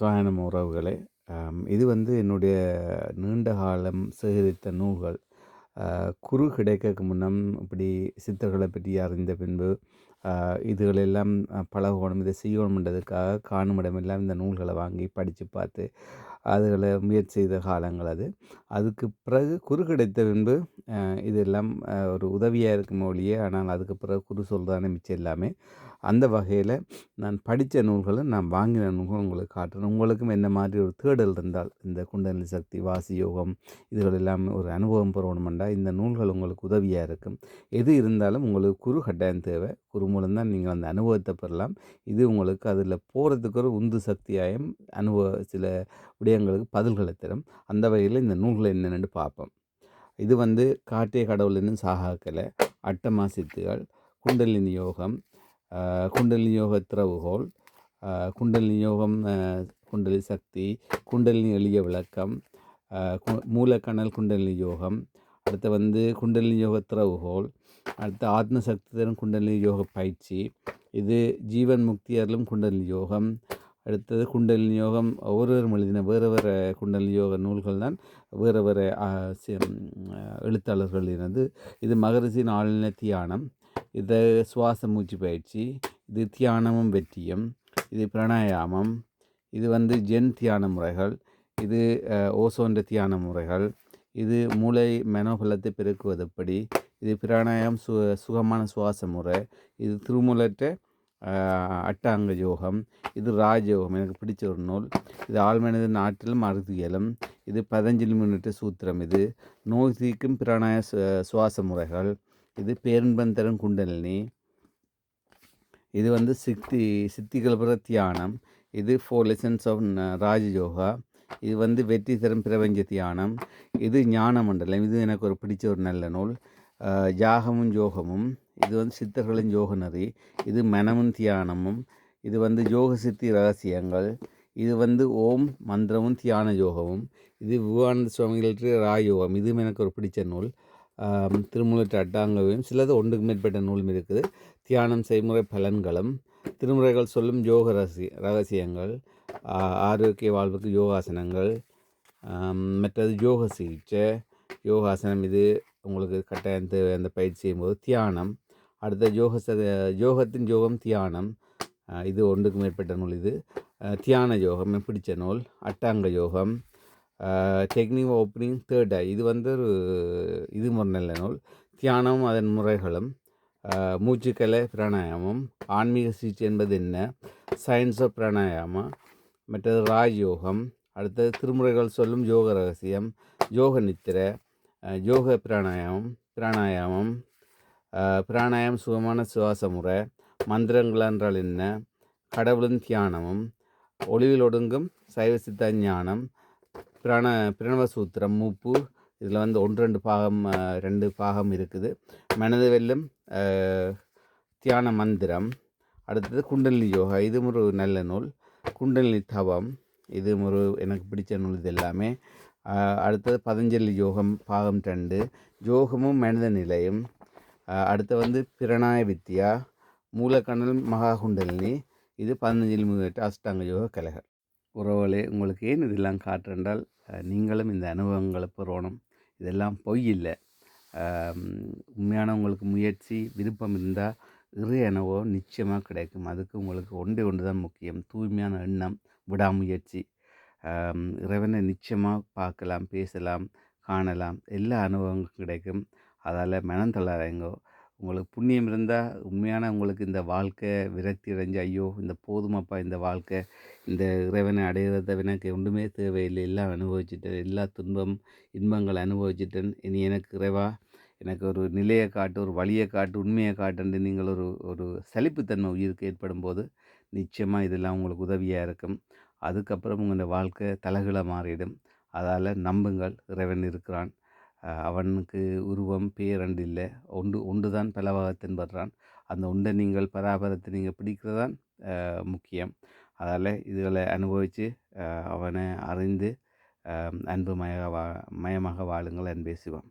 சுவாயனம் உறவுகளே இது வந்து என்னுடைய நீண்ட காலம் சேகரித்த நூல்கள். குரு கிடைக்கக்கு முன்னம் இப்படி சித்தர்களை பற்றி அறிந்த பின்பு இதுகளெல்லாம் பழகணும் இதை செய்யணுன்றதுக்காக காணும் இடமெல்லாம் இந்த நூல்களை வாங்கி படித்து பார்த்து அதுகளை முயற்சி செய்த காலங்கள் அது. அதுக்கு பிறகு குரு கிடைத்த பின்பு இதெல்லாம் ஒரு உதவியாக இருக்கும் ஒழிய ஆனால் அதுக்கு பிறகு குரு சொல்கிறானே மிச்சம் எல்லாமே. அந்த வகையில் நான் படித்த நூல்களை நான் வாங்கின நூல்களும் உங்களுக்கு காட்டுறேன். உங்களுக்கும் என்ன மாதிரி ஒரு தேடல் இருந்தால் இந்த குண்டலி சக்தி வாசி யோகம் இதுகள் எல்லாமே ஒரு அனுபவம் பெறணுமெண்டா இந்த நூல்கள் உங்களுக்கு உதவியாக இருக்கும். எது இருந்தாலும் உங்களுக்கு குரு கட்டாயம் தேவை. குரு மூலம் தான் நீங்கள் அந்த அனுபவத்தை பெறலாம். இது உங்களுக்கு அதில் போகிறதுக்கு ஒரு உந்து சக்தியாயும் அனுபவ சில விடயங்களுக்கு பதில்களை தரும். அந்த வகையில் இந்த நூல்களை என்னென்னு பார்ப்போம். இது வந்து காட்டிய கடவுளின் சாகாக்கலை அட்டமா சித்துகள் குண்டலினி யோகம் குண்டலினி யோக திறவுகோல் ஆஹ் குண்டலினி யோகம் குண்டலி சக்தி குண்டலினி எளிய விளக்கம் மூலக்கணல் குண்டலினி யோகம் அடுத்து வந்து குண்டலினி யோக திறவுகோல் அடுத்து ஆத்மசக்தி தரும் குண்டலினி யோக பயிற்சி இது ஜீவன் முக்தி அருளும் குண்டலினி யோகம் அடுத்தது குண்டலினி யோகம் ஒவ்வொருவரும் எழுதின வேறு வேறு குண்டலினி யோக நூல்கள் தான் வேறு வேறு எழுத்தாளர்கள் எழுதினது இது மகரிஷின் ஆழ்நிலை தியானம் இது சுவாச மூச்சு பயிற்சி இது தியானமும் வெற்றியும் இது பிராணாயாமம் இது வந்து ஜென் தியான முறைகள் இது ஓசோன்ற தியான முறைகள் இது மூளை மனோபலத்தை பெருக்குவது எப்படி இது பிராணாயம் சு சுகமான சுவாச முறை இது திருமூலற்ற அட்டாங்க யோகம் இது ராஜயோகம் எனக்கு பிடிச்ச ஒரு நூல் இது ஆழ்மனது நாட்டிலும் அறுதியலும் இது பதஞ்சலி முன்னிட்ட சூத்திரம் இது நோய் தீர்க்கும் பிராணாய சுவாச முறைகள் இது பேரன்பன் தரும் குண்டலினி. இது வந்து சித்தி சித்திகள் பிற தியானம். இது ஃபோர் லெசன்ஸ் ஆஃப் ராஜயோகா இது வந்து வெற்றி தரும் பிரபஞ்ச தியானம். இது ஞான மண்டலம் இது எனக்கு ஒரு பிடிச்ச ஒரு நல்ல நூல். யாகமும் யோகமும். இது வந்து சித்தர்களின் யோக நெறி. இது மனமும் தியானமும். இது வந்து யோக சித்தி ரகசியங்கள். இது வந்து ஓம் மந்திரமும் தியான யோகமும். இது விவானந்த சுவாமிகளுக்கு ராயோகம் இதுவும் எனக்கு ஒரு பிடிச்ச நூல். திருமூலற்ற அட்டாங்கவையும் சிலது ஒன்றுக்கு மேற்பட்ட நூலும் இருக்குது. தியானம் செய்முறை பலன்களும் திருமுறைகள் சொல்லும் யோக ரகசிய ரகசியங்கள் ஆரோக்கிய வாழ்வுக்கு யோகாசனங்கள் மற்றது யோக சிகிச்சை யோகாசனம் இது உங்களுக்கு கட்டாயம் தேவை. அந்த பயிற்சி செய்யும்போது தியானம் அடுத்த யோக ச யோகத்தின் யோகம் தியானம் இது ஒன்றுக்கு மேற்பட்ட நூல் இது. தியான யோகம் பிடித்த நூல் அட்டாங்க யோகம் டெக்னிக் ஓப்பனிங் தேர்ட் ஐ இது வந்து ஒரு இது ஒரு நல்ல நூல். தியானம் அதன் முறைகளும் மூச்சுக்கலை பிராணாயாமம் ஆன்மீக சிகிச்சை என்பது என்ன? சயின்ஸ் ஆஃப் பிராணாயாமா மற்றது ராஜயோகம் அடுத்தது திருமுறைகள் சொல்லும் யோக ரகசியம் யோக நித்திரை யோக பிராணாயாமம் பிராணாயாமம் ஆஹ் சுகமான சுவாச முறை மந்திரங்கள் என்றால் என்ன? கடவுளின் தியானமும் ஒளிவில் ஒடுங்கும் சைவ சித்த ஞானம் பிராண பிரணவ சூத்திரம் மூப்பு. இதில் வந்து ஒன்று ரெண்டு பாகம் ரெண்டு பாகம் இருக்குது. மனது வெல்லும் தியான மந்திரம். அடுத்தது குண்டலினி யோகா. இது ஒரு நல்ல நூல். குண்டலினி தவம். இது ஒரு எனக்கு பிடிச்ச நூல் இது எல்லாமே. அடுத்தது பதஞ்சலி யோகம் பாகம் ரெண்டு. யோகமும் மனித நிலையும். அடுத்து வந்து பிரணாய வித்யா. மூலக்கணல் மகா குண்டலினி. இது பதினஞ்சு எட்டு அஷ்டாங்க யோக கலைகள். உறவுகளே உங்களுக்கு ஏன் இதெல்லாம் காட்டுறென்றால் நீங்களும் இந்த அனுபவங்களை பெறணும். இதெல்லாம் பொய் இல்லை. உண்மையானவங்களுக்கு உண்மையான உங்களுக்கு முயற்சி விருப்பம் இருந்தால் இறை அனுபவம் நிச்சயமாக கிடைக்கும். அதுக்கு உங்களுக்கு ஒன்றே ஒன்று தான் முக்கியம். தூய்மையான எண்ணம் விடாமுயற்சி. இறைவனை நிச்சயமாக பார்க்கலாம் பேசலாம் காணலாம். எல்லா அனுபவங்களும் கிடைக்கும். அதால் மனம் தளராங்கோ உங்களுக்கு புண்ணியம் இருந்தால் உண்மையான உங்களுக்கு இந்த வாழ்க்கை விரக்தி அடைஞ்சு ஐயோ இந்த போதுமாப்பா இந்த வாழ்க்கை இந்த இறைவனை அடையிறத எனக்கு ஒன்றுமே தேவையில்லை. எல்லாம் அனுபவிச்சிட்டேன். எல்லா துன்பம் இன்பங்கள் அனுபவிச்சிட்டேன். இனி எனக்கு இறைவா எனக்கு ஒரு நிலையை காட்டு ஒரு வழியை காட்டு உண்மையை காட்டுன்னு நீங்கள் ஒரு ஒரு சலிப்புத்தன்மை உயிருக்கு ஏற்படும் போது நிச்சயமாக இதெல்லாம் உங்களுக்கு உதவியாக இருக்கும். அதுக்கப்புறம் உங்களோட வாழ்க்கை தலகில மாறிடும். அதால் நம்புங்கள் இறைவன் இருக்கிறான். அவனுக்கு உருவம் பேரண்டு இல்லை. ஒன்று ஒன்று தான் பலவாகத்தின் படுறான் அந்த உண்டை நீங்கள் பராபரத்தை நீங்கள் பிடிக்கிறதான் தான் முக்கியம். அதால் இதுகளை அனுபவித்து அவனை அறிந்து அன்பு மயமாக வா மயமாக வாழுங்கள். அன்பே சிவம்.